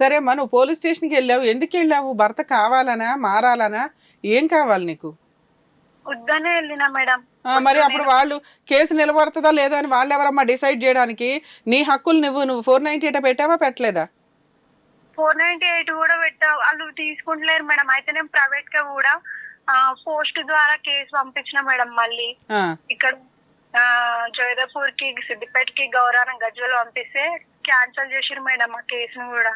సరే నువ్వు పోలీస్ స్టేషన్కి వెళ్ళావు. ఎందుకు వెళ్ళావు? భర్త కావాలనా? మారాలనా? ఏం కావాలి నీకు? వద్దనే వెళ్ళినా మేడం. మరి అప్పుడు వాళ్ళు కేసు నిలబడుతుందా లేదా అని వాళ్ళు ఎవరమ్మా డిసైడ్ చేయడానికి? నీ హక్కులు నువ్వు నువ్వు ఫోర్ నైన్టీ ఎయిట్ పెట్టావా పెట్టలేదా? ఫోర్ నైన్టీ ఎయిట్ కూడా పెట్టా వాళ్ళు తీసుకుంటలేరు మేడం. అయితే నేను ప్రైవేట్గా కూడా పోస్ట్ ద్వారా కేసు పంపించిన మేడం మళ్ళీ. ఇక్కడ ఆ, జోయిదాపూర్కి సిద్దిపేటకి గౌరానం గజ్వల్ పంపిస్తే క్యాన్సిల్ చేసిరు మేడం ఆ కేసును కూడా.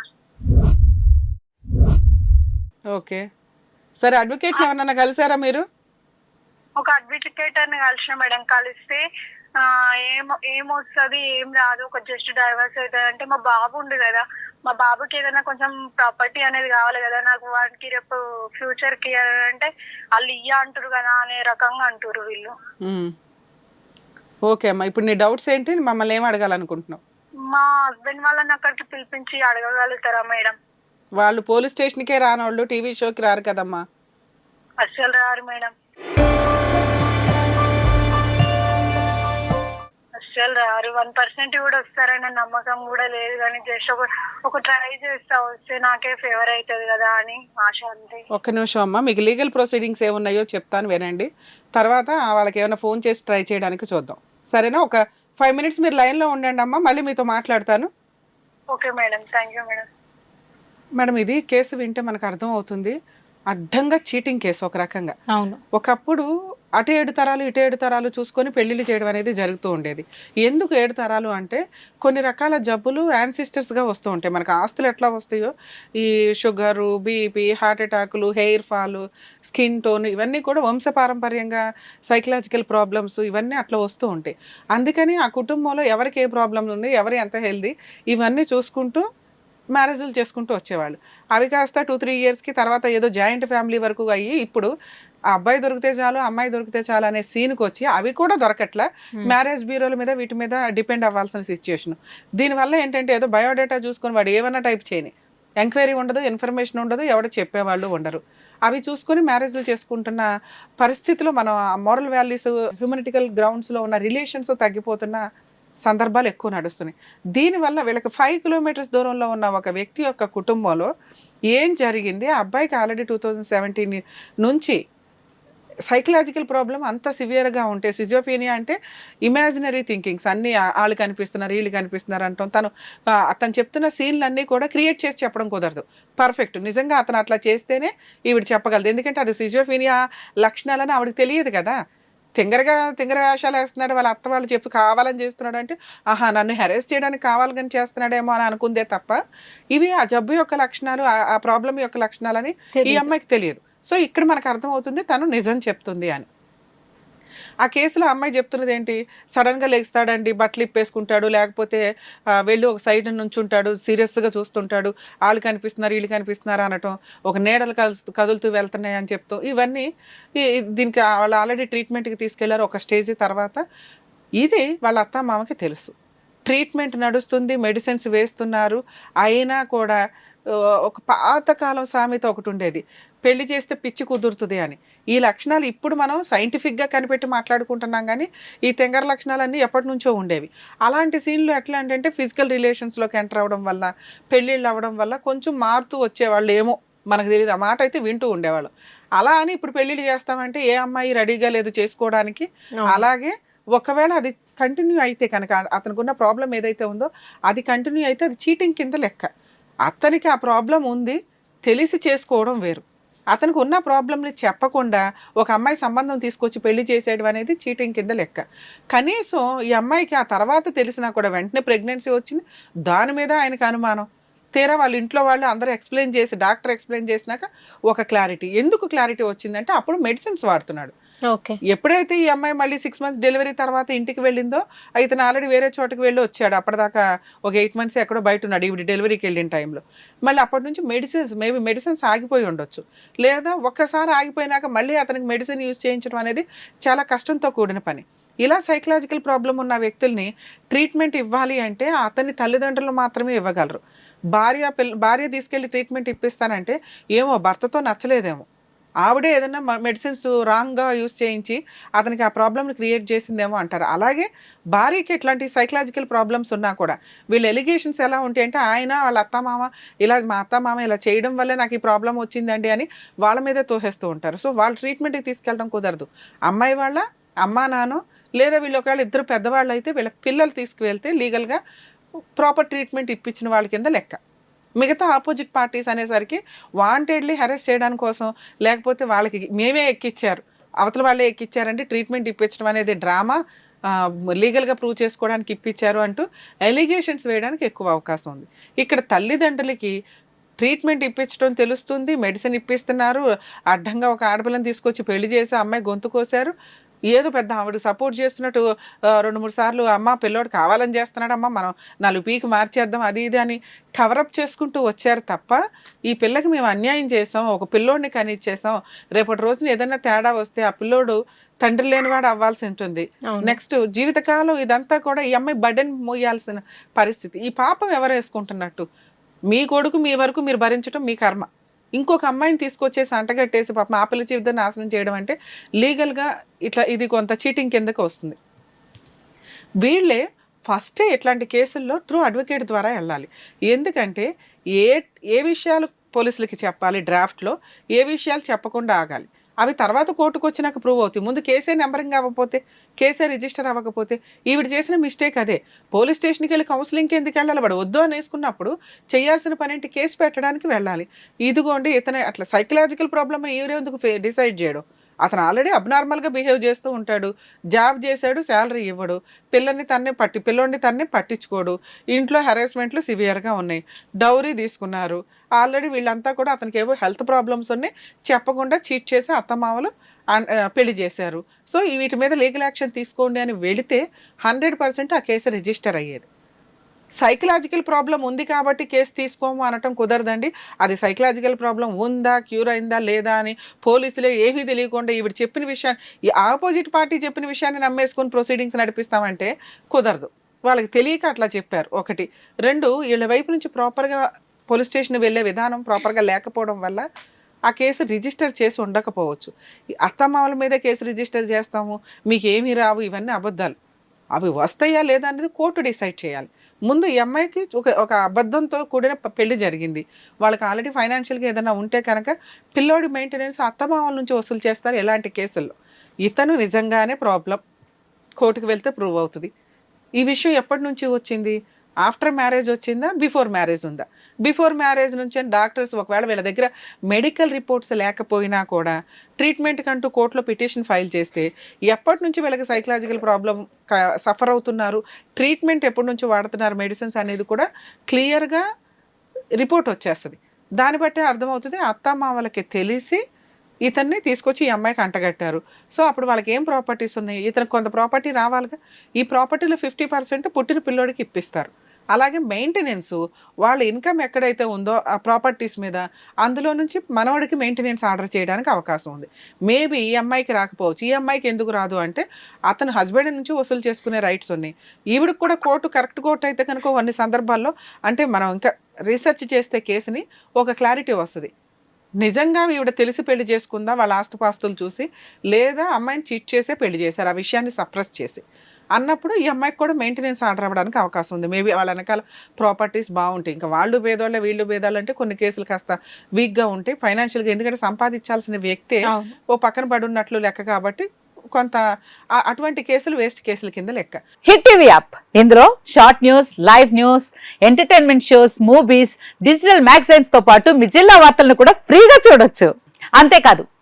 ఓకే. సరే అడ్వకేట్ ఎవరన్నా కలిసారా మీరు? ఒక అడ్వకేటర్ని కలిసిన మేడం కలిస్తే ఆ, ఏం ఏమొస్తుంది ఏం రాదు ఒక జస్ట్ డైవర్స్ అవుతుంది అంటే మా బాబు ఉంది కదా. మా బాబుకి ఏదైనా కొంచెం ప్రాపర్టీ అనేది కావాలి కదా నాకు వాడికి రేపు ఫ్యూచర్కి అంటే వాళ్ళు ఇయ్య అంటారు కదా అనే రకంగా అంటారు వీళ్ళు. ఓకే అమ్మా ఇప్పుడు నీ డౌట్స్ ఏంటి? మమ్మల్ని ఏం అడగాలనుకుంటున్నావు? మా హస్బెండ్ వాళ్ళని అక్కడికి పిలిపించి అడగగలుగుతారా మేడం? వాళ్ళు పోలీస్ స్టేషన్కే రానోళ్ళు టీవీ షోకి రారు కదమ్మా. అస్సలు రారు మేడం. అస్సలు రారు. వన్ పర్సెంట్ కూడా వస్తారనే నమ్మకం కూడా లేదు కానీ జస్ట్ ఒక ఒక ట్రై చేస్తా వస్తే నాకే ఫేవర్ అవుతుంది కదా అని ఆశ అంతే. ఒక్క నిమిషం అమ్మా. మీకు లీగల్ ప్రొసీడింగ్స్ ఏమున్నాయో చెప్తాను వినండి. తర్వాత వాళ్ళకి ఏమైనా ఫోన్ చేసి ట్రై చేయడానికి చూద్దాం. సరేనా? ఒక ఫైవ్ మినిట్స్ మీరు లైన్లో ఉండండి అమ్మా. మళ్ళీ మీతో మాట్లాడతాను. Okay madam. Thank you madam. Madam ఇది కేసు వింటే మనకు అర్థం అవుతుంది అడ్డంగా చీటింగ్ కేసు ఒక రకంగా. అవును. ఒకప్పుడు అటు ఏడు తరాలు ఇటు ఏడు తరాలు చూసుకొని పెళ్ళిళ్ళు చేయడం అనేది జరుగుతూ ఉండేది. ఎందుకు ఏడు తరాలు అంటే కొన్ని రకాల జబ్బులు యాన్సిస్టర్స్గా వస్తూ ఉంటాయి. మనకు ఆస్తులు ఎట్లా వస్తాయో? ఈ షుగరు బీపీ హార్ట్ అటాకులు హెయిర్ ఫాల్ స్కిన్ టోన్ ఇవన్నీ కూడా వంశపారంపర్యంగా సైకలాజికల్ ప్రాబ్లమ్స్ ఇవన్నీ అట్లా వస్తూ ఉంటాయి. అందుకని ఆ కుటుంబంలో ఎవరికి ఏ ప్రాబ్లమ్స్ ఉన్నాయి ఎవరు ఎంత హెల్దీ ఇవన్నీ చూసుకుంటూ మ్యారేజ్లు చేసుకుంటూ వచ్చేవాళ్ళు. అవి కాస్త టూ త్రీ ఇయర్స్కి తర్వాత ఏదో జాయింట్ ఫ్యామిలీ వరకు అయ్యి ఇప్పుడు ఆ అబ్బాయి దొరికితే చాలు అమ్మాయి దొరికితే చాలు అనే సీన్కి వచ్చి అవి కూడా దొరకట్లా. మ్యారేజ్ బ్యూరోల మీద వీటి మీద డిపెండ్ అవ్వాల్సిన సిచ్యుయేషన్ దీనివల్ల ఏంటంటే ఏదో బయోడేటా చూసుకొని వాడు ఏమన్నా టైప్ చేయని. ఎంక్వైరీ ఉండదు ఇన్ఫర్మేషన్ ఉండదు ఎవరు చెప్పేవాళ్ళు ఉండరు. అవి చూసుకొని మ్యారేజ్లు చేసుకుంటున్న పరిస్థితిలో మనం మోరల్ వాల్యూస్ హ్యూమనిటికల్ గ్రౌండ్స్లో ఉన్న రిలేషన్స్ తగ్గిపోతున్న సందర్భాలు ఎక్కువ నడుస్తున్నాయి. దీనివల్ల వీళ్ళకి ఫైవ్ కిలోమీటర్స్ దూరంలో ఉన్న ఒక వ్యక్తి యొక్క కుటుంబంలో ఏం జరిగింది? ఆ అబ్బాయికి ఆల్రెడీ టూ థౌజండ్ సెవెంటీన్ నుంచి సైకలాజికల్ ప్రాబ్లం అంత సివియర్గా ఉంటే సిజోపీనియా అంటే ఇమాజినరీ థింకింగ్స్ అన్నీ వాళ్ళు కనిపిస్తున్నారు వీళ్ళు కనిపిస్తున్నారు అంటాం. తను అతను చెప్తున్న సీన్లన్నీ కూడా క్రియేట్ చేసి చెప్పడం కుదరదు. పర్ఫెక్ట్ నిజంగా అతను అట్లా చేస్తేనే ఈవిడ చెప్పగలదు. ఎందుకంటే అది సిజోఫీనియా లక్షణాలని ఆవిడకి తెలియదు కదా. తింగరగా తింగర వేషాలు వేస్తున్నాడు వాళ్ళ అత్త వాళ్ళు చెప్పి కావాలని చేస్తున్నాడు అంటే ఆహా నన్ను హెరేస్ చేయడానికి కావాలని చేస్తున్నాడేమో అని అనుకుందే తప్ప ఇవి ఆ జబ్బు యొక్క లక్షణాలు ఆ- ప్రాబ్లం యొక్క లక్షణాలని ఈ. అమ్మాయికి తెలియదు సో ఇక్కడ మనకు అర్థమవుతుంది తను నిజం చెప్తుంది అని ఆ కేసులో అమ్మాయి చెప్తున్నది ఏంటి సడన్గా లేస్తాడండి బట్టలు ఇప్పేసుకుంటాడు లేకపోతే వెళ్ళి ఒక సైడ్ నుంచి ఉంటాడు సీరియస్గా చూస్తుంటాడు వాళ్ళు కనిపిస్తున్నారు వీళ్ళు కనిపిస్తున్నారు అనటం ఒక నీడలు కలుస్తూ కదులుతూ వెళ్తున్నాయి అని చెప్తూ ఇవన్నీ దీనికి వాళ్ళు ఆల్రెడీ ట్రీట్మెంట్కి తీసుకెళ్ళారు ఒక స్టేజ్ తర్వాత. ఇది వాళ్ళ అత్త మామకి తెలుసు. ట్రీట్మెంట్ నడుస్తుంది మెడిసిన్స్ వేస్తున్నారు అయినా కూడా ఒక పాతకాలం సామెత ఒకటి ఉండేది. పెళ్ళి చేస్తే పిచ్చి కుదురుతుంది అని. ఈ లక్షణాలు ఇప్పుడు మనం సైంటిఫిక్గా కనిపెట్టి మాట్లాడుకుంటున్నాం కానీ ఈ తెంగర లక్షణాలన్నీ ఎప్పటి నుంచో ఉండేవి. అలాంటి సీన్లు ఎట్లా అంటే ఫిజికల్ రిలేషన్స్లోకి ఎంటర్ అవ్వడం వల్ల పెళ్ళిళ్ళు అవ్వడం వల్ల కొంచెం మారుతూ వచ్చేవాళ్ళు ఏమో మనకు తెలియదు ఆ మాట అయితే వింటూ ఉండేవాళ్ళు. అలా అని ఇప్పుడు పెళ్ళిళ్ళు చేస్తామంటే ఏ అమ్మాయి రెడీగా లేదు చేసుకోవడానికి అలాగే ఒకవేళ అది కంటిన్యూ అయితే కనుక అతనికి ఉన్న ప్రాబ్లం ఏదైతే ఉందో అది కంటిన్యూ అయితే అది చీటింగ్ కింద లెక్క. అతనికి ఆ ప్రాబ్లం ఉంది తెలిసి చేసుకోవడం వేరు. అతనికి ఉన్న ప్రాబ్లమ్ని చెప్పకుండా ఒక అమ్మాయి సంబంధం తీసుకొచ్చి పెళ్ళి చేసేయడం అనేది చీటింగ్ కింద లెక్క. కనీసం ఈ అమ్మాయికి ఆ తర్వాత తెలిసినా కూడా వెంటనే ప్రెగ్నెన్సీ వచ్చింది దాని మీద ఆయనకు అనుమానం. తీరా వాళ్ళ ఇంట్లో వాళ్ళు అందరూ ఎక్స్ప్లెయిన్ చేసి డాక్టర్ ఎక్స్ప్లెయిన్ చేసినాక ఒక క్లారిటీ. ఎందుకు క్లారిటీ వచ్చిందంటే అప్పుడు మెడిసిన్స్ వాడుతున్నాడు. ఎప్పుడైతే ఈ అమ్మాయి మళ్ళీ సిక్స్ మంత్స్ డెలివరీ తర్వాత ఇంటికి వెళ్ళిందో ఇతను ఆల్రెడీ వేరే చోటకి వెళ్ళి వచ్చాడు. అప్పటిదాకా ఒక ఎయిట్ మంత్స్ ఎక్కడో బయట ఉన్నాడు ఇవి డెలివరీకి వెళ్ళిన టైంలో మళ్ళీ అప్పటి నుంచి మెడిసిన్స్ మేబీ మెడిసిన్స్ ఆగిపోయి ఉండొచ్చు. లేదా ఒక్కసారి ఆగిపోయినాక మళ్ళీ అతనికి మెడిసిన్ యూజ్ చేయించడం అనేది చాలా కష్టంతో కూడిన పని. ఇలా సైకలాజికల్ ప్రాబ్లం ఉన్న వ్యక్తుల్ని ట్రీట్మెంట్ ఇవ్వాలి అంటే అతని తల్లిదండ్రులు మాత్రమే ఇవ్వగలరు. భార్య పిల్ల భార్య తీసుకెళ్ళి ట్రీట్మెంట్ ఇప్పిస్తానంటే ఏమో భర్తతో నచ్చలేదేమో. ఆవిడే ఏదైనా మెడిసిన్స్ రాంగ్గా యూస్ చేయించి అతనికి ఆ ప్రాబ్లమ్ని క్రియేట్ చేసిందేమో అంటారు. అలాగే భార్యకి ఇట్లాంటి సైకలాజికల్ ప్రాబ్లమ్స్ ఉన్నా కూడా వీళ్ళ ఎలిగేషన్స్ ఎలా ఉంటాయి అంటే ఆయన వాళ్ళ అత్తమామ ఇలా మా అత్తమామ ఇలా చేయడం వల్లే నాకు ఈ ప్రాబ్లం వచ్చిందండి అని వాళ్ళ మీదే తోసేస్తూ ఉంటారు. సో వాళ్ళ ట్రీట్మెంట్కి తీసుకెళ్ళడం కుదరదు. అమ్మాయి వాళ్ళ అమ్మా నాన్న లేదా వీళ్ళు ఒకవేళ ఇద్దరు పెద్దవాళ్ళు అయితే వీళ్ళ పిల్లలు తీసుకువెళ్తే లీగల్గా ప్రాపర్ ట్రీట్మెంట్ ఇప్పించిన వాళ్ళ కింద లెక్క. మిగతా ఆపోజిట్ పార్టీస్ అనేసరికి వాంటెడ్లీ హెరెస్ చేయడానికి కోసం లేకపోతే వాళ్ళకి మేమే ఎక్కిచ్చారు. అవతల వాళ్ళే ఎక్కిచ్చారంటే ట్రీట్మెంట్ ఇప్పించడం అనేది డ్రామా లీగల్గా ప్రూవ్ చేసుకోవడానికి ఇప్పించారు అంటూ ఎలిగేషన్స్ వేయడానికి ఎక్కువ అవకాశం ఉంది. ఇక్కడ తల్లిదండ్రులకి ట్రీట్మెంట్ ఇప్పించడం తెలుస్తుంది మెడిసిన్ ఇప్పిస్తున్నారు అడ్డంగా ఒక ఆడపిల్లని తీసుకొచ్చి పెళ్ళి చేసి అమ్మాయి గొంతు కోసారు ఏదో పెద్ద ఆవిడ సపోర్ట్ చేస్తున్నట్టు రెండు మూడు సార్లు అమ్మ పిల్లోడు కావాలని చేస్తున్నాడు అమ్మ మనం నాలుగు పీకి మార్చేద్దాం అది ఇది అని కవరప్ చేసుకుంటూ వచ్చారు తప్ప ఈ పిల్లకి మేము అన్యాయం చేసాం ఒక పిల్లోడిని కనిచ్చేసాం రేపటి రోజున ఏదైనా తేడా వస్తే ఆ పిల్లోడు తండ్రి లేనివాడు అవ్వాల్సి ఉంటుంది. నెక్స్ట్ జీవితకాలం ఇదంతా కూడా ఈ అమ్మాయి బర్డెన్ మోయాల్సిన పరిస్థితి. ఈ పాపం ఎవరు వేసుకుంటున్నట్టు? మీ కొడుకు మీ వరకు మీరు భరించడం మీ కర్మ. ఇంకొక అమ్మాయిని తీసుకొచ్చేసి అంటగట్టేసి పాపం ఆ పిల్ల జీవితం నాశనం చేయడం అంటే లీగల్గా ఇట్లా ఇది కొంత చీటింగ్ కిందకు వస్తుంది. వీళ్ళే ఫస్టే ఇట్లాంటి కేసుల్లో త్రూ అడ్వకేట్ ద్వారా వెళ్ళాలి. ఎందుకంటే ఏ ఏ విషయాలు పోలీసులకి చెప్పాలి డ్రాఫ్ట్లో ఏ విషయాలు చెప్పకుండా ఆగాలి. అవి తర్వాత కోర్టుకు వచ్చినాక ప్రూవ్ అవుతాయి. ముందు కేసే నెంబరింగ్ అవ్వకపోతే కేసే రిజిస్టర్ అవ్వకపోతే ఈవిడ చేసిన మిస్టేక్ అదే. పోలీస్ స్టేషన్కి వెళ్ళి కౌన్సిలింగ్కి ఎందుకు వెళ్ళాలి? వాడు వద్దు అని వేసుకున్నప్పుడు చేయాల్సిన పని ఏంటి? కేసు పెట్టడానికి వెళ్ళాలి. ఇదిగోండి ఇతనే అట్లా సైకలాజికల్ ప్రాబ్లమ్ ఈవిడే ఎందుకు డిసైడ్ చేయడం? అతను ఆల్రెడీ అబ్నార్మల్గా బిహేవ్ చేస్తూ ఉంటాడు. జాబ్ చేశాడు శాలరీ ఇవ్వడు. పిల్లల్ని తన్నే పట్టి పిల్లోడిని తన్నే పట్టించుకోడు. ఇంట్లో హెరాస్మెంట్లు సివియర్గా ఉన్నాయి. డౌరీ తీసుకున్నారు. ఆల్రెడీ వీళ్ళంతా కూడా అతనికి ఏవో హెల్త్ ప్రాబ్లమ్స్ ఉన్నాయి. చెప్పకుండా చీట్ చేసి అత్తమామలు పెళ్ళి చేశారు. సో వీటి మీద లీగల్ యాక్షన్ తీసుకోండి అని వెళితే హండ్రెడ్ పర్సెంట్ ఆ కేసు రిజిస్టర్ అయ్యేది. సైకలాజికల్ ప్రాబ్లం ఉంది కాబట్టి కేసు తీసుకోము అనటం కుదరదండి. అది సైకలాజికల్ ప్రాబ్లం ఉందా క్యూర్ అయిందా లేదా అని పోలీసులు ఏమీ తెలియకుండా ఈవిడ చెప్పిన విషయాన్ని ఈ ఆపోజిట్ పార్టీ చెప్పిన విషయాన్ని నమ్మేసుకొని ప్రొసీడింగ్స్ నడిపిస్తామంటే కుదరదు. వాళ్ళకి తెలియక అట్లా చెప్పారు. ఒకటి. రెండు వీళ్ళ వైపు నుంచి ప్రాపర్గా పోలీస్ స్టేషన్ వెళ్ళే విధానం ప్రాపర్గా లేకపోవడం వల్ల ఆ కేసు రిజిస్టర్ చేసి ఉండకపోవచ్చు. అత్తమామల మీద కేసు రిజిస్టర్ చేస్తాము మీకు ఏమీ రావు ఇవన్నీ అబద్ధాలు. అవి వస్తాయా లేదా అనేది కోర్టు డిసైడ్ చేయాలి. ముందు ఈ అమ్మాయికి ఒక ఒక అబద్ధంతో కూడిన పెళ్ళి జరిగింది. వాళ్ళకి ఆల్రెడీ ఫైనాన్షియల్గా ఏదైనా ఉంటే కనుక పిల్లోడి మెయింటెనెన్స్ అత్తమామల నుంచి వసూలు చేస్తారు ఎలాంటి కేసుల్లో. ఇతను నిజంగానే ప్రాబ్లం కోర్టుకు వెళ్తే ప్రూవ్ అవుతుంది. ఈ విషయం ఎప్పటి నుంచి వచ్చింది? ఆఫ్టర్ మ్యారేజ్ వచ్చిందా బిఫోర్ మ్యారేజ్ ఉందా? బిఫోర్ మ్యారేజ్ నుంచి డాక్టర్స్ ఒకవేళ వీళ్ళ దగ్గర మెడికల్ రిపోర్ట్స్ లేకపోయినా కూడా ట్రీట్మెంట్ కంటూ కోర్టులో పిటిషన్ ఫైల్ చేస్తే ఎప్పటి నుంచి వీళ్ళకి సైకలాజికల్ ప్రాబ్లం సఫర్ అవుతున్నారు? ట్రీట్మెంట్ ఎప్పటి నుంచి వాడుతున్నారు? మెడిసిన్స్ అనేది కూడా క్లియర్గా రిపోర్ట్ వచ్చేస్తుంది. దాన్ని బట్టే అర్థమవుతుంది అత్తమామలకి తెలిసి ఇతన్ని తీసుకొచ్చి ఈ అమ్మాయికి అంటగట్టారు. సో అప్పుడు వాళ్ళకి ఏం ప్రాపర్టీస్ ఉన్నాయి? ఇతనికి కొంత ప్రాపర్టీ రావాలిగా? ఈ ప్రాపర్టీలో ఫిఫ్టీ పర్సెంట్ పుట్టిన పిల్లోడికి ఇప్పిస్తారు. అలాగే మెయింటెనెన్స్ వాళ్ళ ఇన్కమ్ ఎక్కడైతే ఉందో ఆ ప్రాపర్టీస్ మీద అందులో నుంచి మనవాడికి మెయింటెనెన్స్ ఆర్డర్ చేయడానికి అవకాశం ఉంది. మేబీ ఈ అమ్మాయికి రాకపోవచ్చు ఈ అమ్మాయికి ఎందుకు రాదు అంటే అతను హస్బెండ్ నుంచి వసూలు చేసుకునే రైట్స్ ఉన్నాయి. ఈవిడికి కూడా కోర్టు కరెక్ట్ కోర్టు అయితే కనుక కొన్ని సందర్భాల్లో అంటే మనం ఇంకా రీసెర్చ్ చేస్తే కేసుని ఒక క్లారిటీ వస్తుంది. నిజంగా ఈవిడ తెలిసి పెళ్ళి చేసుకుందా వాళ్ళ ఆస్తుపాస్తులు చూసి లేదా అమ్మాయిని చీట్ చేసే పెళ్ళి చేశారు ఆ విషయాన్ని సప్రెస్ చేసి. అన్నప్పుడు ఈ అమ్మాయికి కూడా మెయింటెనెన్స్ ఆర్డర్ అవ్వడానికి అవకాశం ఉంది. మేబీ వాళ్ళ వెనకాల ప్రాపర్టీస్ బాగుంటాయి. ఇంకా వాళ్ళు భేదోళ్ళే వీళ్ళు భేదాలు అంటే కొన్ని కేసులు కాస్త వీక్గా ఉంటాయి. ఫైనాన్షియల్గా ఎందుకంటే సంపాదించాల్సిన వ్యక్తే ఓ పక్కన పడి ఉన్నట్లు లెక్క కాబట్టి కొంత అటువంటి కేసులు వేస్ట్ కేసుల కింద లెక్క. హిట్ టీవీ యాప్ ఇందులో short news live news entertainment shows movies digital మ్యాగజైన్స్తో పాటు మీ జిల్లా వార్తలను కూడా ఫ్రీగా చూడొచ్చు. అంతేకాదు